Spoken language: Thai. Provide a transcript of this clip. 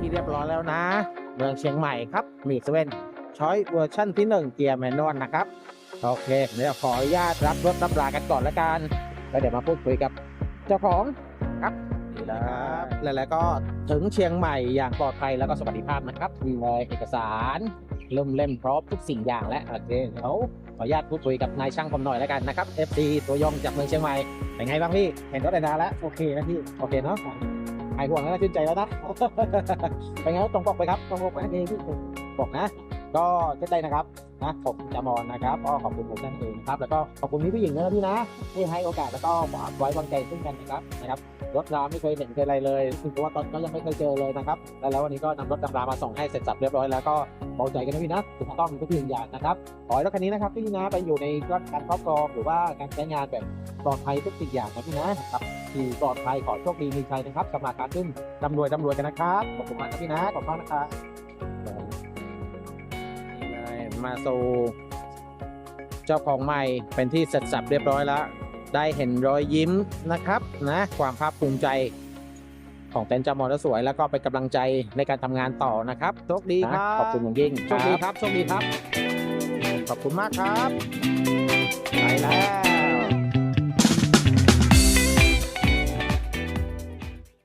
ที่เรียบร้อยแล้วนะ เมืองเชียงใหม่ครับมีเซเว่นช้อยเวอร์ชั่นที่ 1 เกียร์แมนนวลนะครับ โอเคเดี๋ยวขออนุญาตรับรถรับลากันก่อนละกันแล้วเดี๋ยวมาพูดคุยกับเจ้าของครับนี่นะครับแล้วก็ถึงเชียงใหม่อย่างปลอดภัยแล้วก็สวัสดิภาพนะครับมีเลยเอกสารเล่มเล่มพร้อมทุกสิ่งอย่างและโอเคเดี๋ยวขออนุญาตพูดคุยกับนายช่างผมหน่อยแล้วกันนะครับ FD ตัวยงจากเมืองเชียงใหม่เป็นไงบ้างพี่เห็นรถได้นานแล้วโอเคนะพี่โอเคเนาะหายห่วงแล้วนะชื่นใจแล้วนะเป็นไงตรงปกไปครับตรงปกไปนี่พี่ปกนะ ก็เช่นใดนะครับนะผมจามอนนะครับก็ขอบคุณผมนั่นเองนะครับแล้วก็ขอบคุณพี่ผู้หญิงนะพี่นะที่ให้โอกาสแล้วก็ไว้วางใจซึ่งกันนะครับนะครับรถราไม่เคยเห็นเคยอะไรเลยซึ่งตัวตอนก็ยังไม่เคยเจอเลยนะครับแล้วแล้ววันนี้ก็นำรถดำรามาส่งให้เสร็จสับเรียบร้อยแล้วก็เบาใจกันนะพี่นะถูกต้องทุกสิ่งอย่างนะครับขอให้รถคันนี้นะครับพี่นะไปอยู่ในการครอบครองหรือว่าการใช้งานแบบปลอดภัยทุกสิ่งอย่างนะพี่นะครับที่ปลอดภัยขอโชคดีมีชัยนะครับสำหรับการขึ้นร่ำรวยร่ำรวยกันนะครับขอบคุณมากนะพี่นะขอบคุณนะครับ มาสู่เจ้าของใหม่เป็นที่เสร็จสับเรียบร้อยแล้ว ได้เห็นรอยยิ้มนะครับนะความภาคภูมิใจของเต็นท์จามอนแล้วสวย แล้วก็เป็นกำลังใจในการทำงานต่อนะครับโชคดีครับขอบคุณอย่างยิ่งโชคดีครับโชคดีครับ ขอบคุณมากครับไปแล้ว